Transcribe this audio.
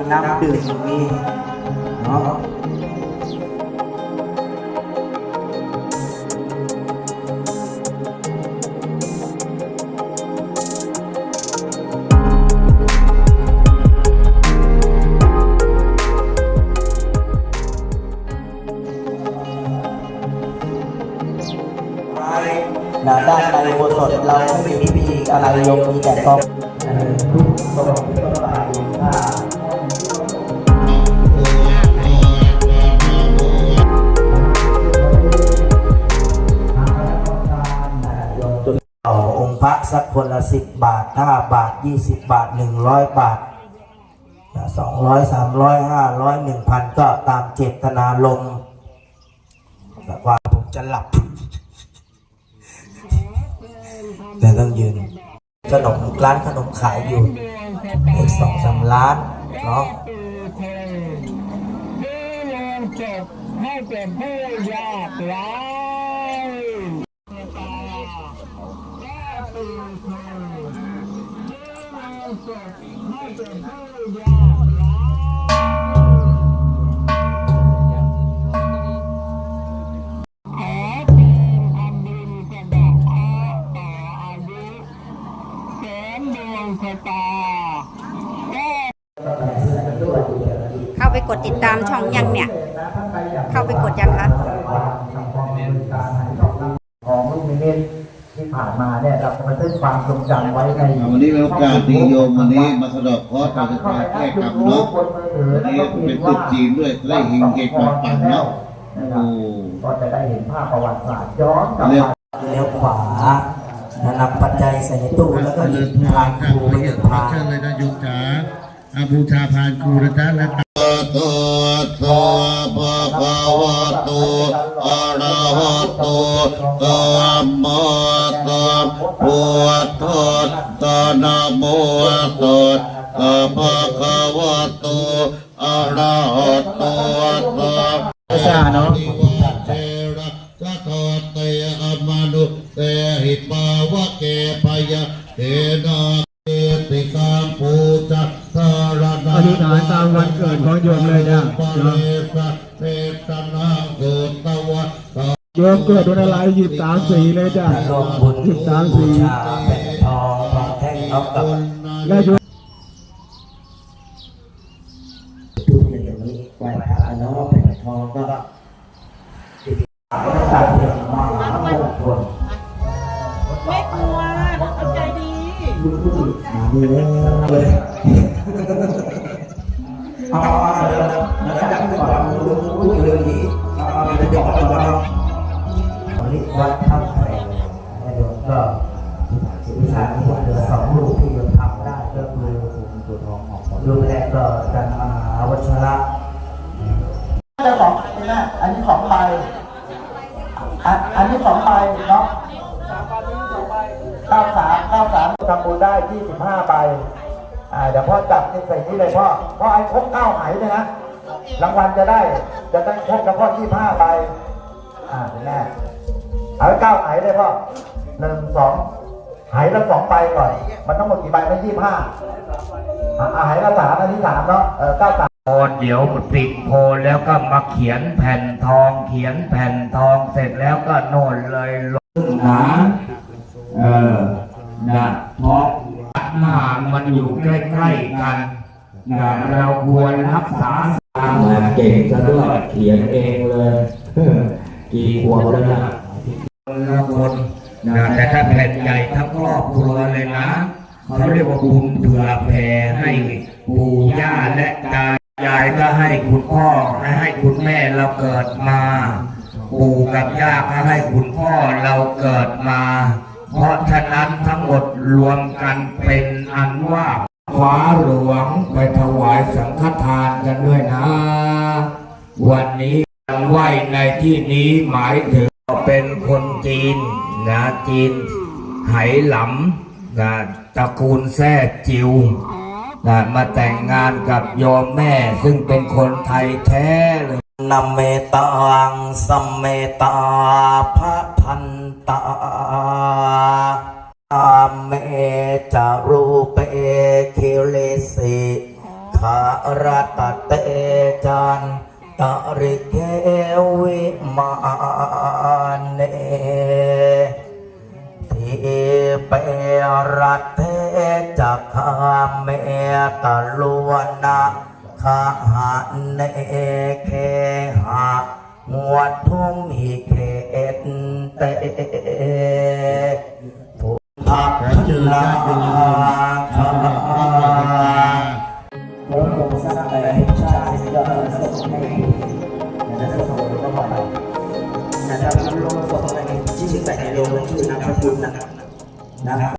มีน้ำดื่มมีเนาะนะด้านในอุโบสถเราไม่มีพิธีอะไรโยมมีแต่ก็ทุก สักคนละสิบบาทห้าบาทยี่สิบบาทหนึ่งร้อยบาทสองร้อยสามร้อยห้าร้อยหนึ่งพันก็ตามเจตนาลมแบบว่าผมจะหลับ แต่ต้องยืนขนมร้านขนมขายอยู่อีกสองสามร้านเนาะให้เป็นผู้ยากไร้ให้ เป็นผู้ยาเป็นอันดินสะดอเคราะห์ต่ออายุเสริมดวงชะตาแก้เข้าไปกดติดตามช่องยังเนี่ย เข้าไปกดยังคะ ของลูกนิมิตที่ผ่าน มาเนี่ยเราจะบันทึกความทรงจำไว้ในวันนี้เป็นโอกาสดีโยมวันนี้มาสะเดอกเคราะห์ต่อชะตาแก้กรรมเนาะวันนี้เป็นตุ๊กจีนด้วยได้เฮงเกงปังปังเนาะโอ้ก็จะได้เห็นภาพประวัติศาสตร์ย้อนกลับไปเลี้ยวขวานะนำปัจจัยใส่ในตู้แล้วก็หยิบทานครูไปหยิบทานเชิญเลยนะโยมจ๋าอาบูชาพานครูนะจ๊ะและตัวโตภ สัมมาสัมพุทธัสสะนะโมตัสสะภะคะวะโตอะระหะโตสัมไม่ทราบเนาะเทระสะทอเตอมนุเตหิปาวะเกปยะเทนาเตติกามปูจัสสารนาอธิษฐานตามวันเกิดของโยมเลยนะ โยมเกิดวันอะไรหยิบสามสีเลยจ้ะร่วมบุญหยิบสามบูสีชาแผ่นทองทองแท่งเอากับและโยมตู้เย็นอย่างนี้ไหว้พระเนาะแผ่นทองก็ติดตามเรื่องมหามงคลไม่กลัวเอาใจดีมีเลยเอาเอาเดี๋ยวนะดับก่อนรู้รู้เรื่องนี้เอาเอาเดี๋ยวก่อนก่อนเนาะวันนี้วัดถ้ำแพงนะโยมก็วิชาที่เหลือสองลูกที่โยมทำได้ก็คือลูกแรกก็จันมหาวัชระเจ้าของนี่นะอันนี้สองใบอันอันนี้สองใบเนาะเก้าสามเก้าสามทำบุญได้ยี่สิบห้าใบอ่าเดี๋ยวพ่อจับนี่ใส่นี้เลยพ่อพ่อไอ้ครบเก้าไหายเลยนะรางวัลจะได้ จะได้ครบกับพ่อยี่ห้าใบอ่าแน่ เอาไว้เก้าไหายเลยพ่อหนึ่งสองไหายละสองใบก่อน มันทั้งหมดกี่ใบไม่ยี่สิบห้าอ่าไหายละสามอันนี้สามเนาะเออเก้าสามโพนเดี๋ยวติดโพนแล้วก็มาเขียนแผ่นทองเขียนแผ่นทองเสร็จแล้วก็โน่นเลยลงหนาเออนะเพราะหน้ามันอยู่ใกล้ๆกันนะเราควรรักษาสามเก่งซะด้วยเขียนเองเลย กี่ขวบแล้วนะคน ละคนนะแต่ถ้าแผ่นใหญ่ทั้งครอบครัวเลยนะเขาเรียกว่าบุญเผื่อแผ่ให้ปู่ย่าและตายายก็ให้คุณพ่อและให้คุณแม่เราเกิดมา ปู่กับย่าก็ให้คุณพ่อเราเกิดมา เพราะฉะนั้นทั้งหมดรวมกันเป็นอันว่าฟ้าหลวงไปถวายสังฆทานกันด้วยนะ วันนี้การไหวในที่นี้หมายถึงเป็น คนจีนนะจีนไหหลำนะตระกูลแท้จิวนะมาแต่งงานกับโยมแม่ซึ่งเป็นคนไทยแท้เลยนัมเมตังสัมเมตาพระพันตาอามเมจารูเปเคเลสิขารต รัตเทจักขาเมตลวนะขะหะเนเคหะงวดทุ่มหิเขตเตพุทธัพลาคาโอ้โหสร้างอะไรให้ชาติยอดสุขให้นะครับสมุนก็มานะครับลงศพในที่ใส่ในโรงชื่อนามสกุลนะครับนะครับ